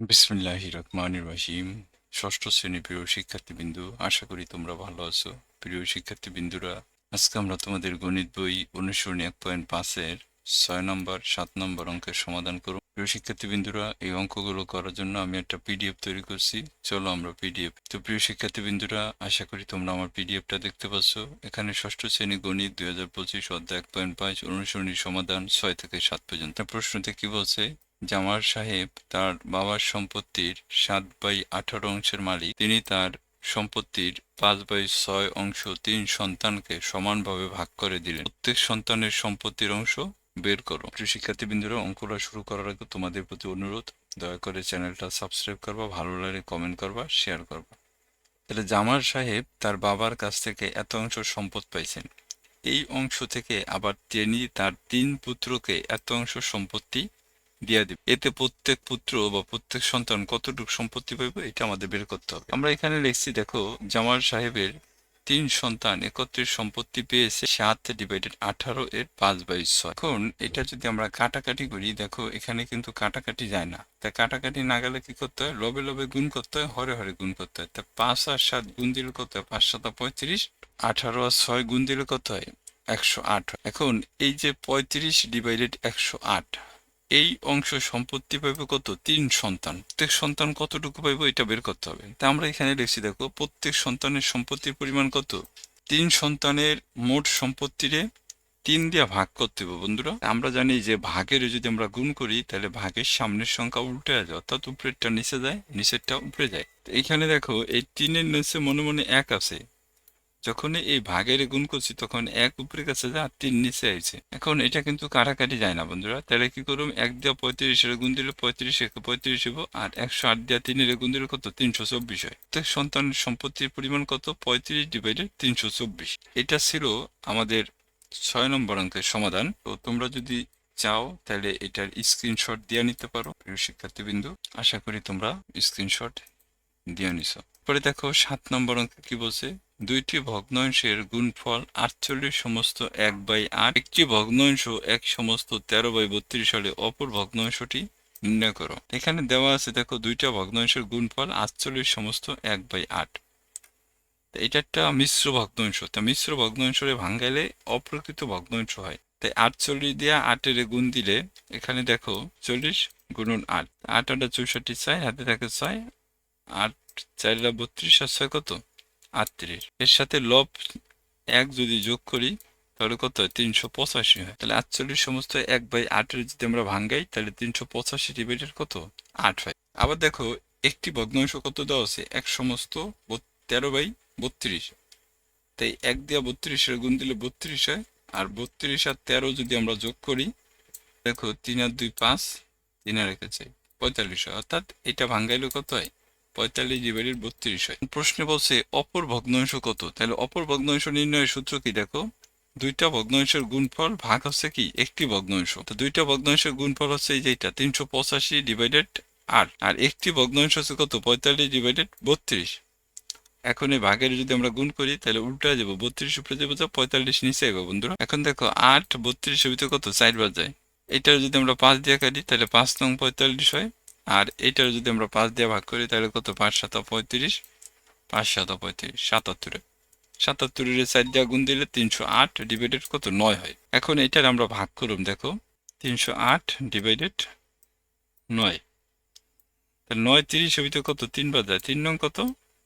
বিসমিল্লাহি রহমানির রহিম ষষ্ঠ শ্রেণি প্রিয় শিক্ষার্থীবৃন্দু, আশা করি তোমরা ভালো আছো। প্রিয় শিক্ষার্থীবৃন্দুরা, আজকে আমরা তোমাদের গণিত বই অনুসরণী এক পয়েন্ট পাঁচের ছয় নম্বর, সাত নম্বর অঙ্কের সমাধান করব। প্রিয় শিক্ষার্থীবৃন্দুরা, এই অঙ্কগুলো করার জন্য আমি একটা পিডিএফ তৈরি করছি। চলো আমরা পিডিএফ। তো প্রিয় শিক্ষার্থীবৃন্দুরা, আশা করি তোমরা আমার পিডিএফটা দেখতে পাচ্ছ। এখানে ষষ্ঠ শ্রেণি গণিত দুই হাজার পঁচিশ অধ্যায় এক পয়েন্ট পাঁচ অনুসরণী সমাধান ছয় থেকে সাত পর্যন্ত। প্রশ্নতে কি বলছে? জামাল সাহেব তার বাবার সম্পত্তির সাত বাই আঠারো অংশের মালিক। তিনি তার সম্পত্তির পাঁচ বাই ছয় অংশ তিন সন্তানকে সমানভাবে ভাগ করে দিলেন। প্রত্যেক সন্তানের সম্পত্তির অংশ বের করো। প্রিয় শিক্ষার্থীবৃন্দরা শুরু করার আগে তোমাদের প্রতি অনুরোধ, দয়া করে চ্যানেলটা সাবস্ক্রাইব করবা, ভালো লাগলে কমেন্ট করবা, শেয়ার করবা। তাহলে জামাল সাহেব তার বাবার কাছ থেকে এত অংশ সম্পদ পাইছেন। এই অংশ থেকে আবার তিনি তার তিন পুত্রকে এত অংশ সম্পত্তি দিয়ে দিবে। এতে প্রত্যেক পুত্র বা প্রত্যেক সন্তান কতটুকু সম্পত্তি পাইবে, এটা আমাদের বের করতে হবে। আমরা এখানে লিখছি, দেখো, জামাল সাহেবের তিন সন্তান একত্রিশ সম্পত্তি পেয়েছে সাত ডিভাইডেড আঠারো এর পাঁচ বাই ছয়। এখন এটা যদি আমরা কাটাকাটি করি, দেখো, এখানে কিন্তু কাটাকাটি যায় না। তাই কাটাকাটি না গেলে কি করতে হয়? লবে লবে গুণ করতে হয়, হরে হরে গুণ করতে হয়। তা পাঁচ আর সাত গুণ দিলে কত হয়? পাঁচ সাত পঁয়ত্রিশ। আঠারো আর ছয় গুণ দিলে কত হয়? একশো আট। এখন এই যে পঁয়ত্রিশ ডিভাইডেড একশো আট এই অংশ সম্পত্তি পাইবে কত? তিন সন্তান। প্রত্যেক সন্তান কতটুকু পাইবে এটা বের করতে হবে। তা আমরা এখানে লিখছি দেখো, প্রত্যেক সন্তানের সম্পত্তির পরিমাণ কত? তিন সন্তানের মোট সম্পত্তিরে তিন দিয়া ভাগ করতে হবে বন্ধুরা। আমরা জানি যে ভাগের যদি আমরা গুণ করি, তাহলে ভাগের সামনের সংখ্যা উল্টে যায়, অর্থাৎ উপরেরটা নিচে যায় নিচেরটা উপরে যায়। তো এইখানে দেখো, এই তিনের নিচে মনে মনে এক আছে। যখন এই ভাগের গুণ করছি, তখন এক উপরে কাছে যা তিন নিচে আইছে। এখন এটা কিন্তু কাটাকাটি যায় না বন্ধুরা। তাহলে কি করুম? এক দিয়া পঁয়ত্রিশের গুণ দিলে পঁয়ত্রিশ একে পঁয়ত্রিশ হব আর একশো আট দিয়া তিনের গুণ দিলে কত? তিনশো চব্বিশ হয়। তো সন্তানের সম্পত্তির পরিমাণ কত? পঁয়ত্রিশ ডিভাইডেড তিনশো চব্বিশ। এটা ছিল আমাদের ছয় নম্বর অঙ্কের সমাধান। তো তোমরা যদি চাও, তাহলে এটার স্ক্রিনশট দিয়ে নিতে পারো, প্রিয় শিক্ষার্থীবৃন্দু। আশা করি তোমরা স্ক্রিনশট দিয়ে নিছ। পরে দেখো সাত নম্বর অঙ্ক কি বলছে? দুইটি ভগ্নাংশের গুণফল আটচল্লিশ সমস্ত এক বাই আট। একটি ভগ্নাংশ এক সমস্ত তেরো বাই বত্রিশ হলে অপর ভগ্নাংশটি নির্ণয় করো। এখানে দেওয়া আছে, দেখো, দুইটা ভগ্নাংশের গুণফল আটচল্লিশ সমস্ত এক বাই আট। এটা একটা মিশ্র ভগ্নাংশ। তা মিশ্র ভগ্নাংশরে ভাঙ্গাইলে অপ্রকৃত ভগ্নাংশ হয়। তাই আটচল্লিশ দিয়া আটের গুণ দিলে এখানে দেখো, চল্লিশ গুণন আট। আট আটটা চৌষট্টি ছয়, হাতে থাকে ছয়। আট চারটা বত্রিশ আর ছয় কত? আটত্রিশ। এর সাথে লব এক যদি যোগ করি, তাহলে কত হয়? তিনশো পঁচাশি হয়। তাহলে আটচল্লিশ সমস্ত এক বাই আটের যদি আমরা ভাঙ্গাই, তাহলে তিনশো পঁচাশি ডিভাইডেড কত? আট হয়। আবার দেখো, একটি ভগ্নাংশ কত দেওয়া আছে? এক সমস্ত তেরো বাই বত্রিশ। তাই এক দিয়া বত্রিশের গুণ দিলে বত্রিশ হয়। আর বত্রিশ আর তেরো যদি আমরা যোগ করি, দেখো, তিন আর দুই পাঁচ, তিন আর রেখেছে পঁয়তাল্লিশ অর্থাৎ এটা ভাঙ্গাইলে কত হয়? পঁয়তাল্লিশ ডিভাইডেড বত্রিশ হয়। প্রশ্নে বলছে, অপর ভগ্নাংশ কত? তাহলে অপর ভগ্নাংশ নির্ণয়ের সূত্র কি দেখো? দুইটা ভগ্নাংশের গুণফল ভাগ হচ্ছে কি? একটি ভগ্নাংশ। তো দুইটা ভগ্নাংশের গুণফল হচ্ছে এই যেটা তিনশো পঁচাশি ডিভাইডেড আট আর একটি ভগ্নাংশ হচ্ছে কত? পঁয়তাল্লিশ ডিভাইডেড বত্রিশ। এখন এই ভাগের যদি আমরা গুণ করি, তাহলে উল্টা যাব, বত্রিশ উপরে যাব তো পঁয়তাল্লিশ নিচে যাব বন্ধুরা। এখন দেখো, আট বত্রিশের ভিতরে কত? চার বার যায়। এটার যদি আমরা পাঁচ দিয়ে কাটি, তাহলে পাঁচ নং পঁয়তাল্লিশ হয়। আর এটার যদি আমরা পাঁচ দিয়ে ভাগ করি, তাহলে কত? পাঁচ সাত পঁয়ত্রিশ। পাঁচ সাত পঁয়ত্রিশ, সাতাত্তরে। সাতাত্তরের চার দিয়ে গুণ দিলে তিনশো আট ডিভাইডেড কত? নয় হয়। এখন এটার আমরা ভাগ করুম দেখো। তিনশো আট ডিভাইডেড নয়। তাহলে নয় তিরিশ ভিতরে কত? তিনবার যায় তিন নং কত?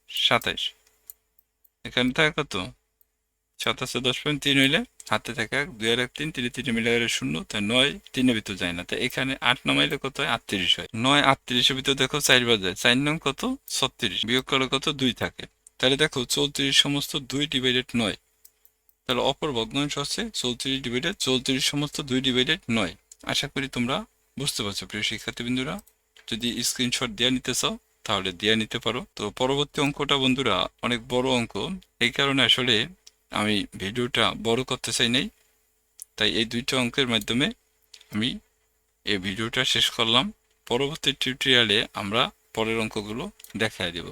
সাতাইশ। এখানে থাকে কত? সাতাশে দশ পয়েন্ট তিন হইলে হাতে থাকে দুই আর এক তিন, তিনে তিনে মিলে শূন্য তাই নয় তিনের ভিতর যায় না। তাই এখানে আট নামাইলে কত হয়? আটত্রিশ হয়। নয় আটত্রিশের ভিতর দেখো চারবার যায়। চার নং কত? ছত্রিশ। বিয়োগ করলে কত? দুই থাকে। তাহলে দেখো চৌত্রিশ সমস্ত দুই ডিভাইডেড নয়। তাহলে অপর ভগ্নাংশ হচ্ছে চৌত্রিশ ডিভাইডেড চৌত্রিশ সমস্ত দুই ডিভাইডেড নয়। আশা করি তোমরা বুঝতে পারছ, প্রিয় শিক্ষার্থীবৃন্দুরা। যদি স্ক্রিনশট দেওয়া নিতে চাও, তাহলে দিয়ে নিতে পারো। তো পরবর্তী অঙ্কটা বন্ধুরা, অনেক বড় অঙ্ক। এই কারণে আসলে আমি ভিডিওটা বড় করতে চাই নাই, তাই এই দুইটা অঙ্কের মাধ্যমে আমি এই ভিডিওটা শেষ করলাম। পরবর্তী টিউটোরিয়ালে আমরা পরের অঙ্কগুলো দেখায় দেব।